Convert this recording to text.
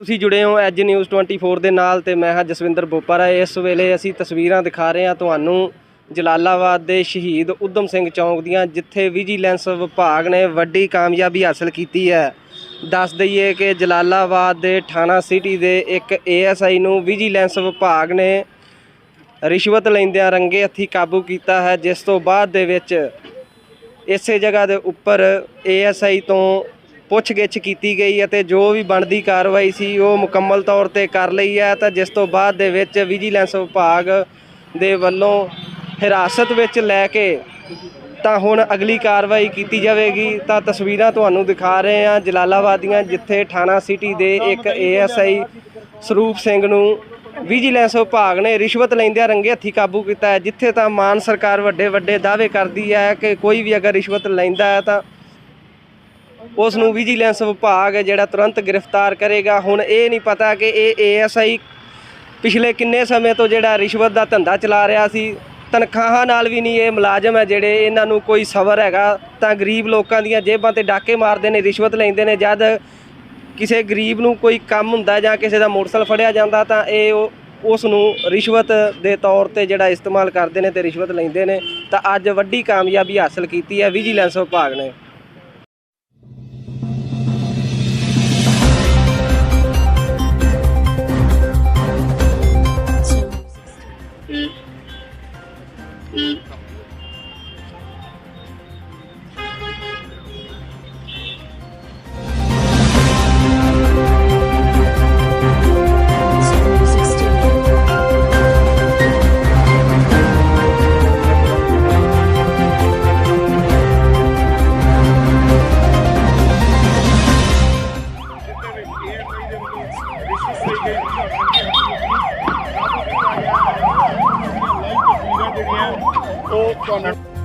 ਤੁਸੀਂ ਜੁੜੇ ਹੋ ਐਜ ਨਿਊਜ਼ 24 ਦੇ ਨਾਲ ਤੇ ਮੈਂ ਹਾਂ ਜਸਵਿੰਦਰ ਬੋਪਰਾ। ਇਸ ਵੇਲੇ ਅਸੀਂ ਤਸਵੀਰਾਂ ਦਿਖਾ ਰਹੇ ਹਾਂ ਤੁਹਾਨੂੰ ਜਲਾਲਾਬਾਦ ਦੇ ਸ਼ਹੀਦ ਉਦਮ ਸਿੰਘ ਚੌਂਕ ਦੀਆਂ, ਜਿੱਥੇ ਵਿਜੀਲੈਂਸ ਵਿਭਾਗ ਨੇ ਵੱਡੀ ਕਾਮਯਾਬੀ ਹਾਸਲ ਕੀਤੀ ਹੈ। ਦੱਸ ਦਈਏ ਕਿ ਜਲਾਲਾਬਾਦ ਦੇ ਥਾਣਾ ਸਿਟੀ ਦੇ ਇੱਕ ਏਐਸਆਈ ਨੂੰ ਵਿਜੀਲੈਂਸ ਵਿਭਾਗ ਨੇ ਰਿਸ਼ਵਤ ਲੈਂਦਿਆਂ ਰੰਗੇ ਹੱਥੀ ਕਾਬੂ ਕੀਤਾ ਹੈ, ਜਿਸ ਤੋਂ ਬਾਅਦ ਦੇ ਵਿੱਚ ਇਸੇ ਜਗ੍ਹਾ ਦੇ ਉੱਪਰ ਏਐਸਆਈ ਤੋਂ ਪੁੱਛਗਿੱਛ ਕੀਤੀ ਗਈ ਅਤੇ ਜੋ ਵੀ ਬਣਦੀ ਕਾਰਵਾਈ ਸੀ ਉਹ ਮੁਕੰਮਲ ਤੌਰ ਤੇ ਕਰ ਲਈ ਹੈ ਤਾਂ ਜਿਸ ਤੋਂ ਬਾਅਦ ਦੇ ਵਿੱਚ ਵਿਜੀਲੈਂਸ ਵਿਭਾਗ ਦੇ ਵੱਲੋਂ ਹਿਰਾਸਤ ਵਿੱਚ ਲੈ ਕੇ ਤਾਂ ਹੁਣ ਅਗਲੀ ਕਾਰਵਾਈ ਕੀਤੀ ਜਾਵੇਗੀ। ਤਾਂ ਤਸਵੀਰਾਂ ਤੁਹਾਨੂੰ ਦਿਖਾ ਰਹੇ ਹਾਂ ਜਲਾਲਾਬਾਦ ਦੀਆਂ ਜਿੱਥੇ ਥਾਣਾ ਸਿਟੀ ਦੇ ਇੱਕ ਏਐਸਆਈ ਸਰੂਪ ਸਿੰਘ ਨੂੰ ਵਿਜੀਲੈਂਸ ਵਿਭਾਗ ਨੇ ਰਿਸ਼ਵਤ ਲੈਂਦਿਆਂ ਰੰਗੇ ਹੱਥੀ ਕਾਬੂ ਕੀਤਾ ਹੈ, ਜਿੱਥੇ ਤਾਂ ਮਾਨ ਸਰਕਾਰ ਵੱਡੇ ਵੱਡੇ ਦਾਅਵੇ ਕਰਦੀ ਹੈ ਕਿ ਕੋਈ ਵੀ ਅਗਰ ਰਿਸ਼ਵਤ ਲੈਂਦਾ ਹੈ ਤਾਂ ਉਸ ਨੂੰ ਵਿਜੀਲੈਂਸ ਵਿਭਾਗ ਹੈ ਜਿਹੜਾ ਤੁਰੰਤ ਗ੍ਰਿਫਤਾਰ ਕਰੇਗਾ। ਹੁਣ ਇਹ ਨਹੀਂ ਪਤਾ ਕਿ ਇਹ ਏਐਸਆਈ ਪਿਛਲੇ ਕਿੰਨੇ ਸਮੇਂ ਤੋਂ ਜਿਹੜਾ ਰਿਸ਼ਵਤ ਦਾ ਧੰਦਾ ਚਲਾ ਰਿਹਾ ਸੀ। ਤਨਖਾਹਾਂ ਨਾਲ ਵੀ ਨਹੀਂ ਇਹ ਮੁਲਾਜ਼ਮ ਹੈ ਜਿਹੜੇ ਇਹਨਾਂ ਨੂੰ ਕੋਈ ਸਬਰ ਹੈਗਾ। ਤਾਂ ਗਰੀਬ ਲੋਕਾਂ ਦੀਆਂ ਜੇਬਾਂ ਤੇ ਡਾਕੇ ਮਾਰਦੇ ਨੇ, ਰਿਸ਼ਵਤ ਲੈਂਦੇ ਨੇ। ਜਦ ਕਿਸੇ ਗਰੀਬ ਨੂੰ ਕੋਈ ਕੰਮ ਹੁੰਦਾ ਜਾਂ ਕਿਸੇ ਦਾ ਮੋਟਰਸਾਈਕਲ ਫੜਿਆ ਜਾਂਦਾ ਤਾਂ ਇਹ ਉਹ ਉਸ ਨੂੰ ਰਿਸ਼ਵਤ ਦੇ ਤੌਰ ਤੇ ਜਿਹੜਾ ਇਸਤੇਮਾਲ ਕਰਦੇ ਨੇ ਤੇ ਰਿਸ਼ਵਤ ਲੈਂਦੇ ਨੇ। ਤਾਂ ਅੱਜ ਵੱਡੀ ਕਾਮਯਾਬੀ ਹਾਸਲ ਕੀਤੀ ਹੈ ਵਿਜੀਲੈਂਸ ਵਿਭਾਗ ਨੇ। ਉਹ ਤੁਹਾਨੂੰ